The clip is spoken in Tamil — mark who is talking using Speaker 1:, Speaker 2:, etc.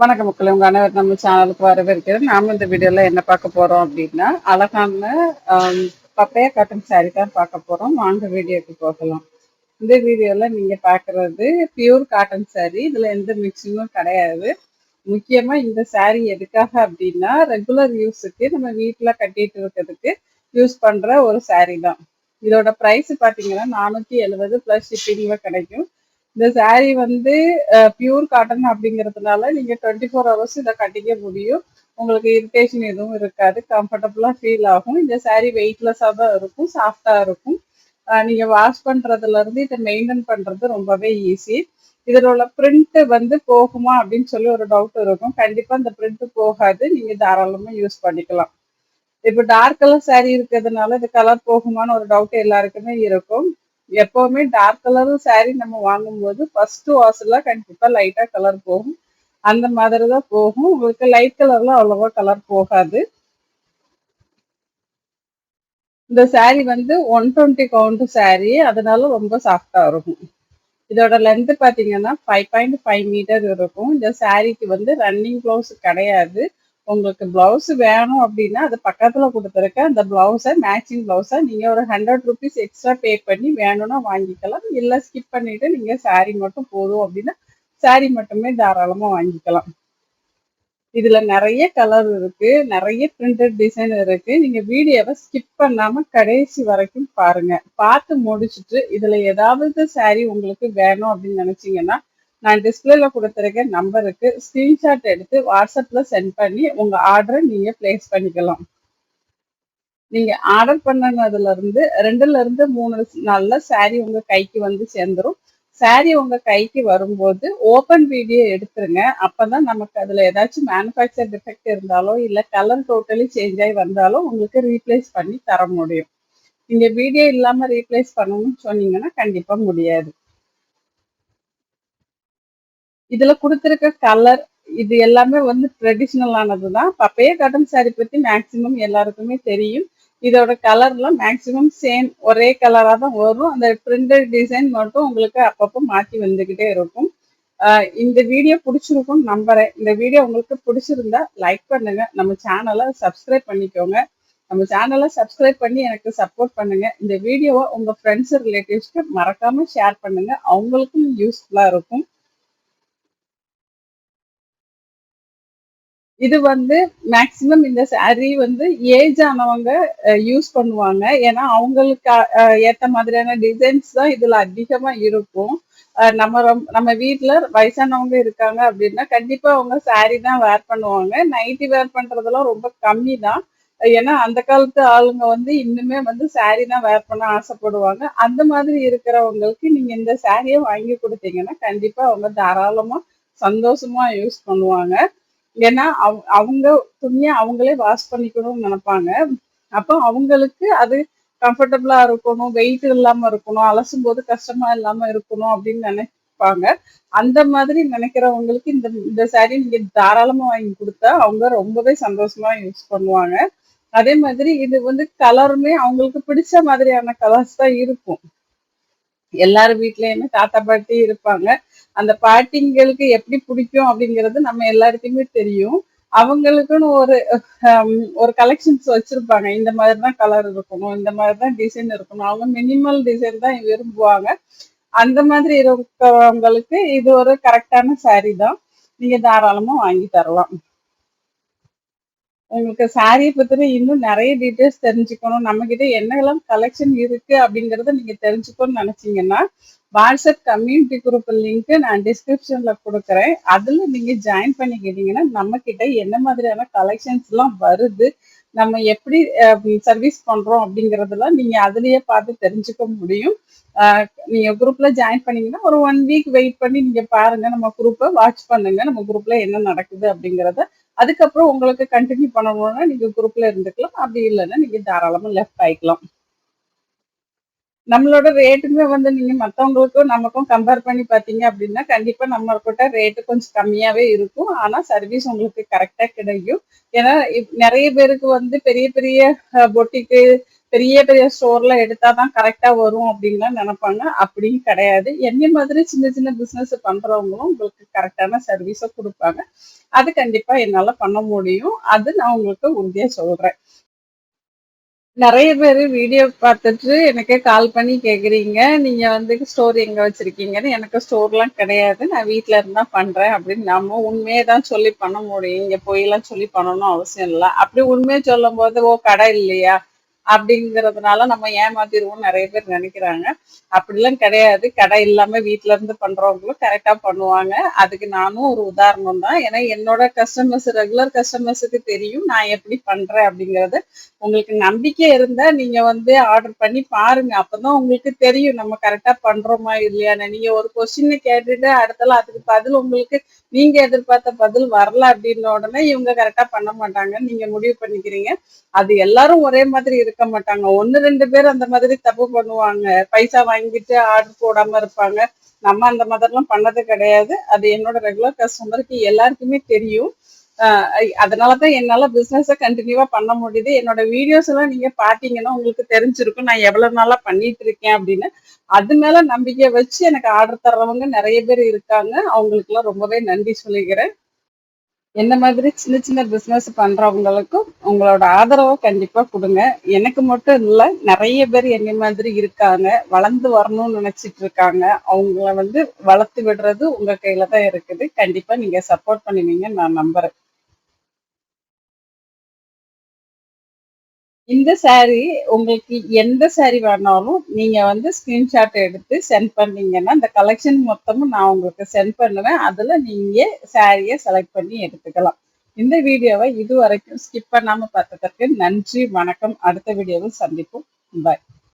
Speaker 1: வணக்கம் மக்கள் உங்க அனைவர் நம்ம சேனலுக்கு வரவேற்கிறது. நாம இந்த வீடியோல என்ன பார்க்க போறோம் அப்படின்னா அழகான பப்பையா காட்டன் சாரி தான் பார்க்க போறோம். வாங்க வீடியோக்கு போகலாம். இந்த வீடியோல நீங்க பாக்குறது பியூர் காட்டன் சாரி இதுல எந்த மிக்சிங்கும் கிடையாது. முக்கியமா இந்த சாரி எதுக்காக அப்படின்னா ரெகுலர் யூஸுக்கு நம்ம வீட்டுல கட்டிட்டு இருக்கிறதுக்கு யூஸ் பண்ற ஒரு சாரி தான். இதோட பிரைஸ் பாத்தீங்கன்னா நானூத்தி எழுபது பிளஸ் ஷிப்பிங்ல கிடைக்கும். இந்த saree வந்து பியூர் காட்டன் அப்படிங்கிறதுனால நீங்க டுவெண்ட்டி ஃபோர் ஹவர்ஸ் இதை கட்டிக்க முடியும். உங்களுக்கு இரிட்டேஷன் எதுவும் இருக்காது. கம்ஃபர்டபுளா ஃபீல் ஆகும். இந்த saree வெயிட்லெஸ்ஸாக தான் இருக்கும் சாஃப்டா இருக்கும். நீங்க வாஷ் பண்றதுல இருந்து இதை மெயின்டைன் பண்றது ரொம்பவே ஈஸி இதில் உள்ள பிரிண்ட் வந்து போகுமா அப்படின்னு சொல்லி ஒரு டவுட் இருக்கும். கண்டிப்பா இந்த பிரிண்ட் போகாது. நீங்க தாராளமா யூஸ் பண்ணிக்கலாம். இப்போ டார்க் கலர் saree இருக்கிறதுனால இது கலர் போகுமான்னு ஒரு டவுட் எல்லாருக்குமே இருக்கும். எப்பவுமே டார்க் கலர் saree நம்ம வாங்கும்போது ஃபர்ஸ்ட் வாஷ்ல கண்டிப்பா லைட்டா கலர் போகும். அந்த மாதிரி தான் போகும். உங்களுக்கு லைட் கலரில் அவ்வளோவா கலர் போகாது. இந்த saree வந்து ஒன் டுவெண்ட்டி கவுண்ட் saree. அதனால ரொம்ப சாஃப்டா இருக்கும். இதோட லென்த் பாத்தீங்கன்னா ஃபைவ் பாயிண்ட் ஃபைவ் மீட்டர் இருக்கும். இந்த சாரீக்கு வந்து ரன்னிங் க்ளவுஸ் கிடையாது. உங்களுக்கு பிளவுஸ் வேணும் அப்படின்னா அது பக்கத்தில் கொடுத்துருக்க அந்த பிளவுஸை மேட்சிங் பிளவுஸை நீங்கள் ஒரு ஹண்ட்ரட் ருபீஸ் எக்ஸ்ட்ரா பே பண்ணி வேணும்னா வாங்கிக்கலாம். இல்லை ஸ்கிப் பண்ணிவிட்டு நீங்கள் சாரீ மட்டும் போதும் அப்படின்னா சாரீ மட்டுமே தாராளமாக வாங்கிக்கலாம். இதில் நிறைய கலர் இருக்குது நிறைய பிரிண்டட் டிசைன் இருக்குது நீங்கள் வீடியோவை ஸ்கிப் பண்ணாமல் கடைசி வரைக்கும் பாருங்க. பார்த்து முடிச்சுட்டு இதில் ஏதாவது சாரீ உங்களுக்கு வேணும் அப்படின்னு நினச்சிங்கன்னா நான் டிஸ்பிளேல கொடுத்துருக்க நம்பருக்கு ஸ்கிரீன்ஷாட் எடுத்து வாட்ஸ்அப்ல சென்ட் பண்ணி உங்க ஆர்டரை நீங்க பிளேஸ் பண்ணிக்கலாம். நீங்க ஆர்டர் பண்ணனதுல இருந்து ரெண்டுல இருந்து மூணு நாள்ல saree உங்க கைக்கு வந்து சேர்ந்துரும். saree உங்க கைக்கு வரும்போது ஓப்பன் வீடியோ எடுத்துருங்க. அப்பதான் நமக்கு அதுல ஏதாச்சும் மேனுஃபேக்சர் டிஃபெக்ட் இருந்தாலோ இல்ல கலர் டோட்டலி சேஞ்ச் ஆகி வந்தாலும் உங்களுக்கு ரீப்ளேஸ் பண்ணி தர முடியும். நீங்க வீடியோ இல்லாம ரீப்ளேஸ் பண்ணணும்னு சொன்னீங்கன்னா கண்டிப்பா முடியாது. இதுல கொடுத்துருக்க கலர் இது எல்லாமே வந்து ட்ரெடிஷ்னலானது தான் பப்பைய காட்டன் சாரி பத்தி மேக்சிமம் எல்லாருக்குமே தெரியும். இதோட கலர்லாம் மேக்சிமம் சேம் ஒரே கலரா தான் வரும். அந்த பிரிண்டட் டிசைன் மட்டும் உங்களுக்கு அப்பப்போ மாத்தி வந்துகிட்டே இருக்கும். இந்த வீடியோ பிடிச்சிருக்கும் நம்புறேன். இந்த வீடியோ உங்களுக்கு பிடிச்சிருந்தா லைக் பண்ணுங்க. நம்ம சேனலை சப்ஸ்கிரைப் பண்ணிக்கோங்க. நம்ம சேனலை சப்ஸ்கிரைப் பண்ணி எனக்கு சப்போர்ட் பண்ணுங்க. இந்த வீடியோவை உங்க ஃப்ரெண்ட்ஸ் ரிலேட்டிவ்ஸ்க்கு மறக்காம ஷேர் பண்ணுங்க. அவங்களுக்கும் யூஸ்ஃபுல்லா இருக்கும். இது வந்து மேக்சிமம் இந்த saree வந்து ஏஜ் ஆனவங்க யூஸ் பண்ணுவாங்க. ஏன்னா அவங்களுக்கு ஏற்ற ஏத்த மாதிரியான டிசைன்ஸ் தான் இதுல அதிகமா இருக்கும். நம்ம ரொம்ப- நம்ம வீட்டுல வயசானவங்க இருக்காங்க அப்படின்னா கண்டிப்பா அவங்க saree தான் வேர் பண்ணுவாங்க. நைட்டி வேர் பண்றதெல்லாம் ரொம்ப கம்மி தான். ஏன்னா அந்த காலத்து ஆளுங்க வந்து இன்னுமே வந்து saree தான் வேர் பண்ண ஆசைப்படுவாங்க. அந்த மாதிரி இருக்கிறவங்களுக்கு நீங்க இந்த சாரியை வாங்கி கொடுத்தீங்கன்னா கண்டிப்பா அவங்க தாராளமா சந்தோஷமா யூஸ் பண்ணுவாங்க. ஏன்னா அவ- அவங்க துணியை அவங்களே வாஷ் பண்ணிக்கணும்னு நினைப்பாங்க. அப்போ அவங்களுக்கு அது கம்ஃபர்டபுளா இருக்கணும் வெயிட் இல்லாம இருக்கணும் அலசும் போது கஷ்டமா இல்லாம இருக்கணும் அப்படின்னு நினைப்பாங்க. அந்த மாதிரி நினைக்கிறவங்களுக்கு இந்த இந்த சாரீ நீங்க தாராளமா வாங்கி கொடுத்தா அவங்க ரொம்பவே சந்தோஷமா யூஸ் பண்ணுவாங்க. அதே மாதிரி இது வந்து கலருமே அவங்களுக்கு பிடிச்ச மாதிரியான கலர்ஸ் தான் இருக்கும். எல்லார் வீட்லயுமே தாத்தா பாட்டி இருப்பாங்க. அந்த பாட்டிங்களுக்கு எப்படி பிடிக்கும் அப்படிங்கிறது நம்ம எல்லாருக்குமே தெரியும். அவங்களுக்குன்னு ஒரு ஹம், ஒரு கலெக்ஷன்ஸ் வச்சிருப்பாங்க. இந்த மாதிரி தான் கலர் இருக்கணும் இந்த மாதிரி தான் டிசைன் இருக்கணும். அவங்க மினிமல் டிசைன் தான் விரும்புவாங்க. அந்த மாதிரி இருக்கிறவங்களுக்கு இது ஒரு கரெக்டான saree தான். நீங்க தாராளமா வாங்கி தரலாம். உங்களுக்கு சாரியை பத்தின இன்னும் நிறைய டீட்டெயில்ஸ் தெரிஞ்சுக்கணும். நம்ம கிட்ட என்னெல்லாம் கலெக்ஷன் இருக்கு அப்படிங்கறத நீங்க தெரிஞ்சுக்கணும்னு நினைச்சீங்கன்னா வாட்ஸ்அப் கம்யூனிட்டி குரூப் லிங்க் நான் டிஸ்கிரிப்ஷன்ல கொடுக்குறேன். அதுல நீங்க ஜாயின் பண்ணிக்கிட்டீங்கன்னா நம்ம கிட்ட என்ன மாதிரியான கலெக்ஷன்ஸ் எல்லாம் வருது நம்ம எப்படி சர்வீஸ் பண்றோம் அப்படிங்கறதெல்லாம் நீங்க அதுலயே பார்த்து தெரிஞ்சுக்க முடியும். நீங்க குரூப்ல ஜாயின் பண்ணீங்கன்னா ஒரு ஒன் வீக் வெயிட் பண்ணி நீங்க பாருங்க. நம்ம குரூப்பை வாட்ச் பண்ணுங்க. நம்ம குரூப்ல என்ன நடக்குது அப்படிங்கறத அதுக்கப்புறம் உங்களுக்கு கண்டினியூ பண்ணணும்னா நீங்க குரூப்ல இருந்துக்கலாம். அப்படி இல்லைன்னா நீங்க தாராளமா லெஃப்ட் ஆயிக்கலாம். நம்மளோட ரேட்டுமே வந்து நீங்க மத்தவங்களுக்கும் நமக்கும் கம்பேர் பண்ணி பாத்தீங்க அப்படின்னா கண்டிப்பா நம்ம கிட்ட ரேட்டு கொஞ்சம் கம்மியாவே இருக்கும். ஆனா சர்வீஸ் உங்களுக்கு கரெக்டா கிடைக்கும். ஏன்னா நிறைய பேருக்கு வந்து பெரிய பெரிய பொட்டிக்கு பெரிய பெரிய ஸ்டோர்ல எடுத்தாதான் கரெக்டா வரும் அப்படின்லாம் நினைப்பாங்க. அப்படின்னு கிடையாது. என்ன மாதிரி சின்ன சின்ன பிசினஸ் பண்றவங்களும் உங்களுக்கு கரெக்டான சர்வீஸை கொடுப்பாங்க. அது கண்டிப்பா என்னால பண்ண முடியும். அது நான் உங்களுக்கு உறுதியா சொல்றேன். நிறைய பேர் வீடியோ பார்த்துட்டு எனக்கு கால் பண்ணி கேக்குறீங்க. நீங்க வந்து ஸ்டோர் எங்க வச்சிருக்கீங்கன்னு எனக்கு ஸ்டோர்லாம் கிடையாது. நான் வீட்ல இருந்தா பண்றேன் அப்படின்னு நம்ம உண்மையை தான் சொல்லி பண்ண முடியும். இங்க போயெல்லாம் சொல்லி பண்ணணும் அவசியம் இல்லை. அப்படி உண்மையை சொல்லும் போது ஓ கடை இல்லையா? அப்படிங்கறதுனால நம்ம ஏமாத்திடுவோம் நிறைய பேர் நினைக்கிறாங்க. அப்படிலாம் கிடையாது. கடை இல்லாம வீட்டுல இருந்து பண்றவங்களும் கரெக்டா பண்ணுவாங்க. அதுக்கு நானும் ஒரு உதாரணம் தான். ஏன்னா என்னோட கஸ்டமர்ஸ் ரெகுலர் கஸ்டமர்ஸுக்கு தெரியும் நான் எப்படி பண்றேன் அப்படிங்கறது. உங்களுக்கு நம்பிக்கை இருந்தா நீங்க வந்து ஆர்டர் பண்ணி பாருங்க. அப்பதான் உங்களுக்கு தெரியும் நம்ம கரெக்டா பண்றோமா இல்லையான்னு. நீங்க ஒரு கொஸ்டின் கேட்டுட்டு அடுத்தல அதுக்கு பதில் உங்களுக்கு நீங்க எதிர்பார்த்த பதில் வரல அப்படின்ன உடனே இவங்க கரெக்டா பண்ண மாட்டாங்க நீங்க முடிவு பண்ணிக்கிறீங்க. அது எல்லாரும் ஒரே மாதிரி இருக்கு இருக்க மாட்டாங்க. ஒன்னு ரெண்டு பேர் அந்த மாதிரி தப்பு பண்ணுவாங்க. பைசா வாங்கிட்டு ஆர்டர் போடாம இருப்பாங்க. நம்ம அந்த மாதிரிலாம் பண்ணது கிடையாது. அது என்னோட ரெகுலர் கஸ்டமருக்கு எல்லாருக்குமே தெரியும். அதனாலதான் என்னால பிசினஸ கண்டினியூவா பண்ண முடியுது. என்னோட வீடியோஸ் எல்லாம் நீங்க பாத்தீங்கன்னா உங்களுக்கு தெரிஞ்சிருக்கும். நான் எவ்வளவு நாளா பண்ணிட்டு இருக்கேன் அப்படின்னு. அது மேல நம்பிக்கை வச்சு எனக்கு ஆர்டர் தர்றவங்க நிறைய பேர் இருக்காங்க. அவங்களுக்கு எல்லாம் ரொம்பவே நன்றி சொல்லிக்கிறேன். என்ன மாதிரி சின்ன சின்ன பிஸ்னஸ் பண்றவங்களுக்கும் உங்களோட ஆதரவை கண்டிப்பா கொடுங்க. எனக்கு மட்டும் இல்லை நிறைய பேர் என்ன மாதிரி இருக்காங்க. வளர்ந்து வரணும்னு நினைச்சிட்டு இருக்காங்க. அவங்கள வந்து வளர்த்து விடுறது உங்க கையில தான் இருக்குது. கண்டிப்பா நீங்க சப்போர்ட் பண்ணுவீங்க நான் நம்புறேன். இந்த saree உங்களுக்கு எந்த saree வேணாலும் நீங்க வந்து ஸ்கிரீன்ஷாட் எடுத்து சென்ட் பண்ணீங்கன்னா இந்த கலெக்ஷன் மொத்தமும் நான் உங்களுக்கு சென்ட் பண்ணுவேன். அதுல நீங்க சாரியை செலக்ட் பண்ணி எடுத்துக்கலாம். இந்த வீடியோவை இது வரைக்கும் ஸ்கிப் பண்ணாம பார்த்ததற்கு நன்றி வணக்கம். அடுத்த வீடியோவில் சந்திப்போம். பாய்